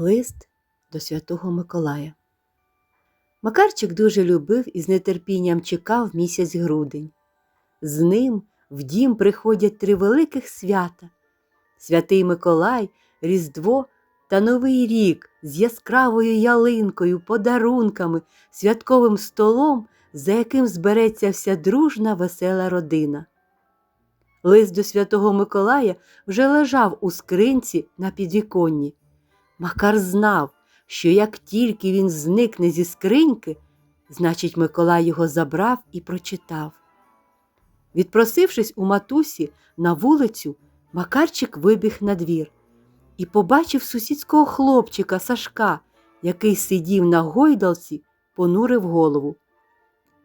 Лист до Святого Миколая. Макарчик дуже любив і з нетерпінням чекав місяць грудень. З ним в дім приходять три великих свята Святий Миколай, Різдво та Новий рік з яскравою ялинкою, подарунками, святковим столом, за яким збереться вся дружна весела родина. Лист до Святого Миколая вже лежав у скринці на підвіконні. Макар знав, що як тільки він зникне зі скриньки, значить, Миколай його забрав і прочитав. Відпросившись у матусі на вулицю, Макарчик вибіг на двір і побачив сусідського хлопчика Сашка, який сидів на гойдалці, понурив голову.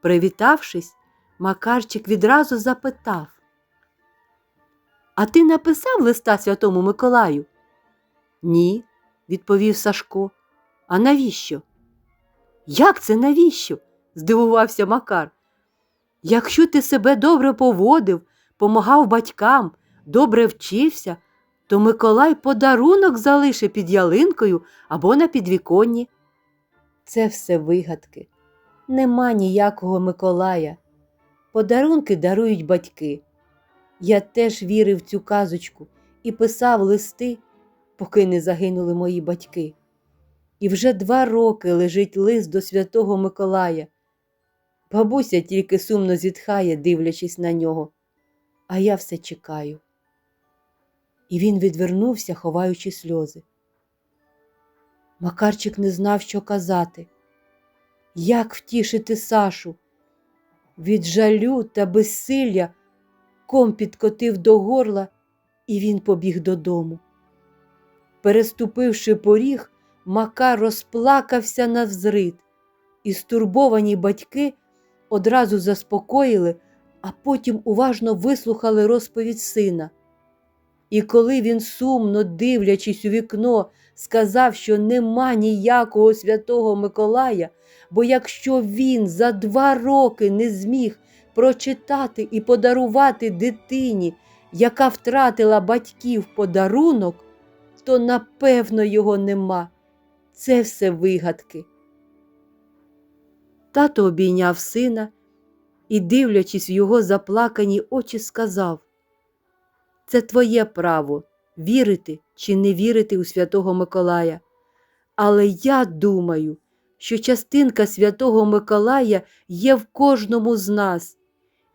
Привітавшись, Макарчик відразу запитав А ти написав листа Святому Миколаю? Ні, відповів Сашко. А навіщо? Як це навіщо? здивувався Макар. Якщо ти себе добре поводив, помагав батькам, добре вчився, то Миколай подарунок залише під ялинкою або на підвіконні. Це все вигадки. Нема ніякого Миколая. Подарунки дарують батьки. Я теж вірив цю казочку і писав листи, поки не загинули мої батьки. І вже два роки лежить лист до Святого Миколая. Бабуся тільки сумно зітхає, дивлячись на нього, а я все чекаю. І він відвернувся, ховаючи сльози. Макарчик не знав, що казати. Як втішити Сашу? Від жалю та безсилля ком підкотив до горла, і він побіг додому. Переступивши поріг, Макар розплакався навзрид, і стурбовані батьки одразу заспокоїли, а потім уважно вислухали розповідь сина. І коли він, сумно дивлячись у вікно, сказав, що нема ніякого святого Миколая, бо якщо він за два роки не зміг прочитати і подарувати дитині, яка втратила батьків подарунок, то напевно його нема. Це все вигадки. Тато обійняв сина і, дивлячись в його заплакані очі, сказав Це твоє право вірити чи не вірити у Святого Миколая. Але я думаю, що частинка Святого Миколая є в кожному з нас,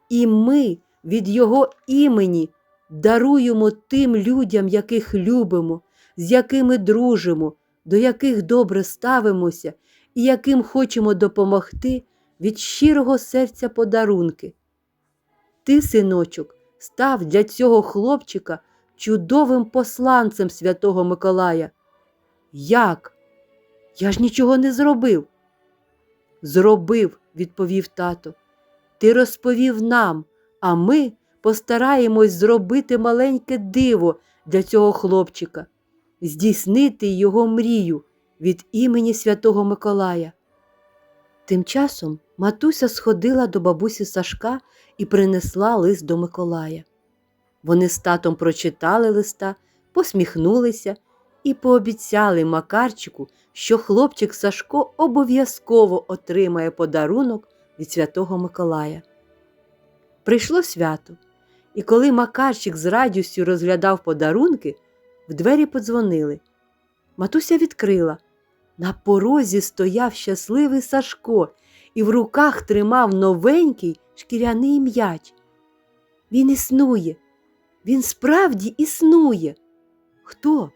і ми від Його імені даруємо тим людям, яких любимо, з якими дружимо, до яких добре ставимося і яким хочемо допомогти від щирого серця подарунки. Ти, синочок, став для цього хлопчика чудовим посланцем Святого Миколая. Як? Я ж нічого не зробив. Зробив, відповів тато. Ти розповів нам, а ми постараємось зробити маленьке диво для цього хлопчика, здійснити його мрію від імені Святого Миколая. Тим часом матуся сходила до бабусі Сашка і принесла лист до Миколая. Вони з татом прочитали листа, посміхнулися і пообіцяли Макарчику, що хлопчик Сашко обов'язково отримає подарунок від Святого Миколая. Прийшло свято, і коли Макарчик з радістю розглядав подарунки, в двері подзвонили. Матуся відкрила. На порозі стояв щасливий Сашко і в руках тримав новенький шкіряний м'яч. Він існує, він справді існує. Хто?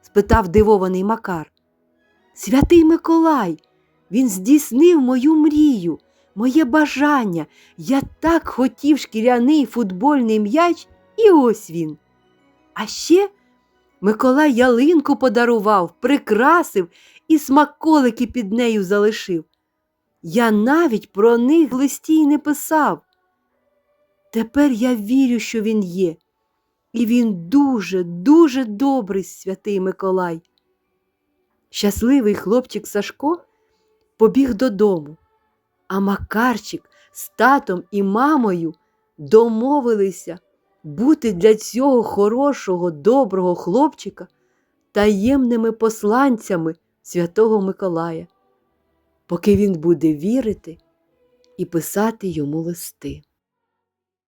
спитав дивований Макар. Святий Миколай, він здійснив мою мрію, моє бажання. Я так хотів шкіряний футбольний м'яч, і ось він. А ще Миколай ялинку подарував, прикрасив і смаколики під нею залишив. Я навіть про них в листі й не писав. Тепер я вірю, що він є, і він дуже, дуже добрий, святий Миколай. Щасливий хлопчик Сашко побіг додому, а Макарчик з татом і мамою домовилися бути для цього хорошого, доброго хлопчика таємними посланцями Святого Миколая, поки він буде вірити і писати йому листи.